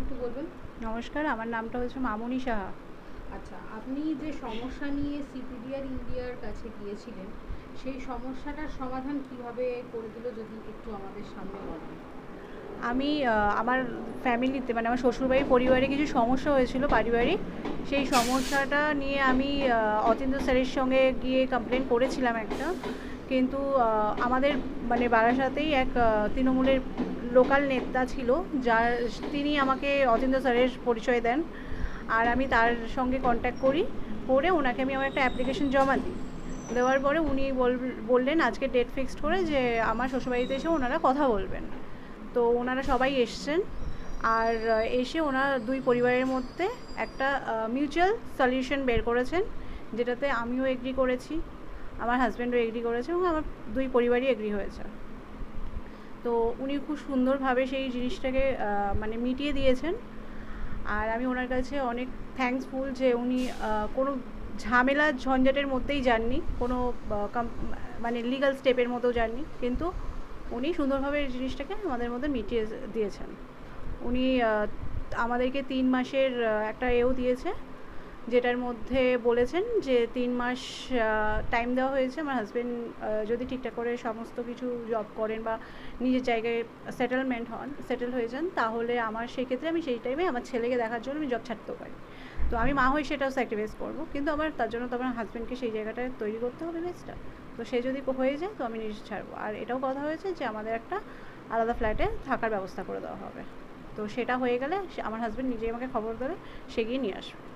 একটু বলবেন? নমস্কার আমার নামটা হচ্ছে মামনি সাহা। আচ্ছা আপনি যে সমস্যা নিয়ে সিপিডিআর ইন্ডিয়ার কাছে গিয়েছিলেন সেই সমস্যাটার সমাধান কীভাবে করে দিল যদি একটু আমাদের সামনে বলেন? আমি আমার ফ্যামিলিতে মানে আমার শ্বশুরবাড়ির পরিবারে কিছু সমস্যা হয়েছিল পারিবারিক সেই সমস্যাটা নিয়ে আমি অতীন্দ্র স্যারের সঙ্গে গিয়ে কমপ্লেন করেছিলাম একটা। কিন্তু আমাদের মানে বারাসাতেই এক তৃণমূলের লোকাল নেতা ছিল যার তিনি আমাকে অতীন্দ্র স্যারের পরিচয় দেন। আর আমি তার সঙ্গে কন্ট্যাক্ট করি, করে ওনাকে আমি আমার একটা অ্যাপ্লিকেশন জমা দিই। দেওয়ার পরে উনি বল- বললেন, আজকে ডেট ফিক্সড করে যে আমার শ্বশুরবাড়িতে এসে ওনারা কথা বলবেন। তো ওনারা সবাই এসছেন। আর এসে ওনার দুই পরিবারের মধ্যে একটা মিউচুয়াল সলিউশন বের করেছেন, যেটাতে আমিও এগ্রি করেছি, আমার হাজব্যান্ডও এগ্রি করেছে এবং আমার দুই পরিবারই এগ্রি হয়েছে। তো উনি খুব সুন্দরভাবে সেই জিনিসটাকে মানে মিটিয়ে দিয়েছেন। আর আমি ওনার কাছে অনেক থ্যাঙ্কসফুল যে উনি কোনো ঝামেলা ঝঞ্ঝাটের মধ্যেই যাননি, কোনো মানে লিগাল স্টেপের মধ্যেও যাননি। কিন্তু উনি সুন্দরভাবে এই জিনিসটাকে আমাদের মধ্যে মিটিয়ে দিয়েছেন। উনি আমাদেরকে তিন মাসের একটা এও দিয়েছে। যেটার মধ্যে বলেছেন যে তিন মাস টাইম দেওয়া হয়েছে। আমার হাজব্যান্ড যদি ঠিকঠাক করে সমস্ত কিছু জব করেন বা নিজের জায়গায় সেটেলমেন্ট হন সেটেল হয়ে যান, তাহলে আমার সেই ক্ষেত্রে আমি সেই টাইমে আমার ছেলেকে দেখার জন্য আমি জব ছাড়তেও পারি। তো আমি মা হয়ে সেটাও স্যাক্রিফাইস করব। কিন্তু আমার, তার জন্য তো আমার হাজব্যান্ডকে সেই জায়গাটায় তৈরি করতে হবে বেসটা তো সে যদি হয়ে যায়, তো আমি নিজে ছাড়বো। আর এটাও কথা হয়েছে যে আমাদের একটা আলাদা ফ্ল্যাটে থাকার ব্যবস্থা করে দেওয়া হবে। তো সেটা হয়ে গেলে আমার হাজব্যান্ড নিজেই আমাকে খবর দেবে, সে গিয়ে নিয়ে আসবে।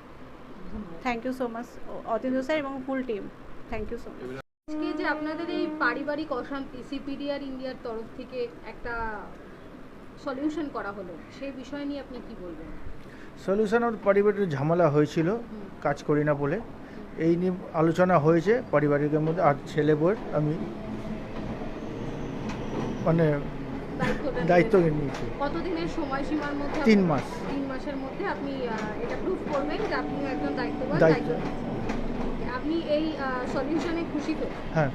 Thank you so much Atindra sir এবং full team thank you so much আজকে যে আপনাদের এই পারিবারিক অশান্তি সিপিডিআর ইন্ডিয়ার তরফ থেকে একটা সলিউশন করা হলো সেই বিষয় নিয়ে আপনি কি বলবেন? সলিউশন ওর পারিবারিক ঝামেলা হয়েছিল কাজ করি না বলে। এই নিয়ে আলোচনা হয়েছে পারিবারিকের মধ্যে আর ছেলে বউয়ের আমি মানে দায়িত্ব নিয়েছি। কতদিনের সময়সীমার মধ্যে তিন মাস। তিন মাসের মধ্যে আপনি এটা প্রুফ করবেন যে আপনি একজন দায়িত্ববান দায়িত্ব। আপনি এই সলিউশনে খুশি তো? হ্যাঁ।